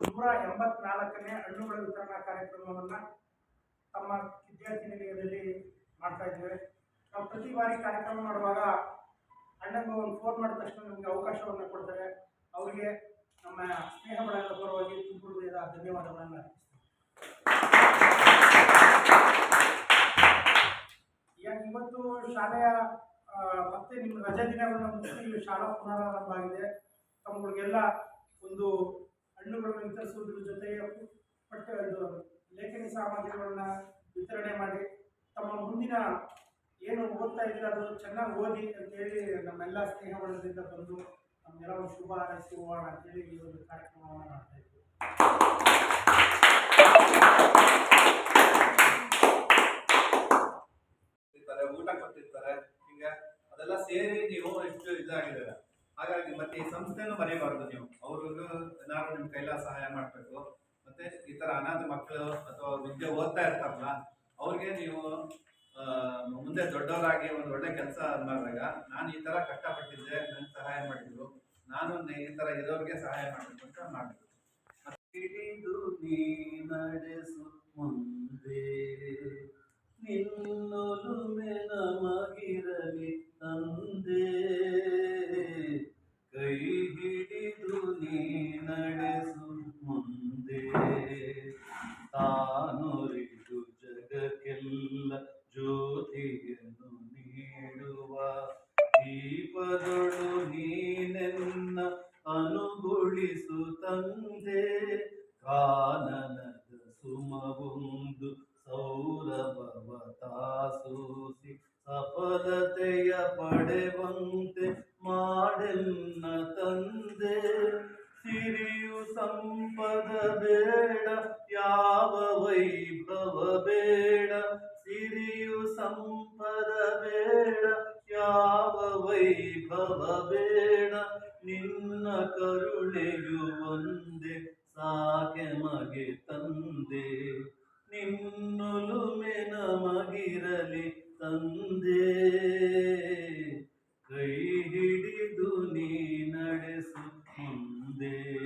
ನೂರ ಎಂಬತ್ನಾಲ್ಕನೇ ಹಣ್ಣುಗಳ ವಿತರಣಾ ಕಾರ್ಯಕ್ರಮವನ್ನು ತಮ್ಮ ವಿದ್ಯಾರ್ಥಿ ನಿಲಯದಲ್ಲಿ ಮಾಡ್ತಾ ಇದ್ದೇವೆ. ನಾವು ಪ್ರತಿ ಬಾರಿ ಕಾರ್ಯಕ್ರಮ ಮಾಡುವಾಗ ಅಣ್ಣಂಗೆ ಒಂದು ಫೋನ್ ಮಾಡಿದ ತಕ್ಷಣ ನಮಗೆ ಅವಕಾಶವನ್ನು ಕೊಡ್ತಾರೆ. ಅವರಿಗೆ ನಮ್ಮ ಸ್ನೇಹ ಬಳಗದ ಪರವಾಗಿ ತುಂಬಿದ ಧನ್ಯವಾದಗಳನ್ನು ಈಗ ಇವತ್ತು ಶಾಲೆಯ ಮತ್ತೆ ನಿಮ್ಮ ರಜೆ ದಿನಗಳನ್ನು ಮುಗಿಸಿ ಶಾಲಾ ಪುನರಾರಂಭ ಆಗಿದೆ. ತಮ್ಮಗಳಿಗೆಲ್ಲ ಒಂದು ಹಣ್ಣುಗಳನ್ನು ಜೊತೆಗೆ ಪಠ್ಯ ಲೇಖನಿ ಸಾಮಗ್ರಿಗಳನ್ನ ವಿತರಣೆ ಮಾಡಿ ತಮ್ಮ ಮುಂದಿನ ಏನು ಓದ್ತಾ ಇದ್ರೆ ಅದು ಚೆನ್ನಾಗಿ ಓದಿ ಅಂತೇಳಿ ನಮ್ಮೆಲ್ಲ ಸ್ನೇಹ ಬಳಗದಿಂದ ಬಂದು ನಮ್ಗೆಲ್ಲ ಒಂದು ಶುಭ ಹಾರೈಸಿ ಹೋಗೋಣ ಅಂತೇಳಿ ಈ ಒಂದು ಕಾರ್ಯಕ್ರಮವನ್ನು ಮಾಡ್ತಾ ಕೊಟ್ಟಿರ್ತಾರೆ, ಊಟ ಕೊಟ್ಟಿರ್ತಾರೆ, ಹಿಂಗೆ ಅದೆಲ್ಲ ಸೇರಿ ನೀವು ಮತ್ತೆ ಈ ಸಂಸ್ಥೆನೂ ಮರೆಯಬಾರ್ದು ನೀವು. ಅವ್ರಿಗೂ ಏನಾದ್ರು ನಿಮ್ ಕೈಲ ಸಹಾಯ ಮಾಡಬೇಕು. ಮತ್ತೆ ಈ ತರ ಅನಾಥ ಮಕ್ಕಳು ಅಥವಾ ವಿದ್ಯೆ ಓದ್ತಾ ಇರ್ತಾರಲ್ಲ, ಅವ್ರಿಗೆ ನೀವು ಮುಂದೆ ದೊಡ್ಡವರಾಗಿ ಒಂದು ಒಳ್ಳೆ ಕೆಲಸ ಮಾಡಿದಾಗ ನಾನು ಈ ತರ ಕಷ್ಟಪಟ್ಟಿದ್ದೆ, ನನ್ಗೆ ಸಹಾಯ ಮಾಡಿದ್ರು, ನಾನು ಈ ತರ ಇರೋರಿಗೆ ಸಹಾಯ ಮಾಡಬೇಕು ಅಂತ ಮಾಡಿದ್ರು ನಡೆಸು ಮುಂದೆ. ದೀಪದೊಳು ನೀನೆನ್ನ ಅನುಗುಳಿಸು ತಂದೆ. ಕಾನನದ ಸುಮಗುಂದು ಸೌರಭವ ತಾಸೂಸಿ ಸಫಲತೆಯ ಪಡೆವಂತೆ ಮಾಡೆನ್ನ ತಂದೆ. ಸಿರಿಯು ಸಂಪದ ಬೇಡ, ಯಾವ ವೈಭವ ಬೇಡ. ಸಿರಿಯು ಸಂಪದ ಬೇಡ, ಯಾವ ವಿಭವ ಬೇಡ ನಿನ್ನ ಕರುಣೆಯು ಒಂದೆ, ಸಾಕೆ ಮಗೆ ತಂದೆ. ನಿನ್ನೊಲುಮೆ ನಮಗಿರಲಿ ತಂದೆ. ಕೈ ಹಿಡಿದು ನೀ ನಡೆಸು ಮುಂದೆ.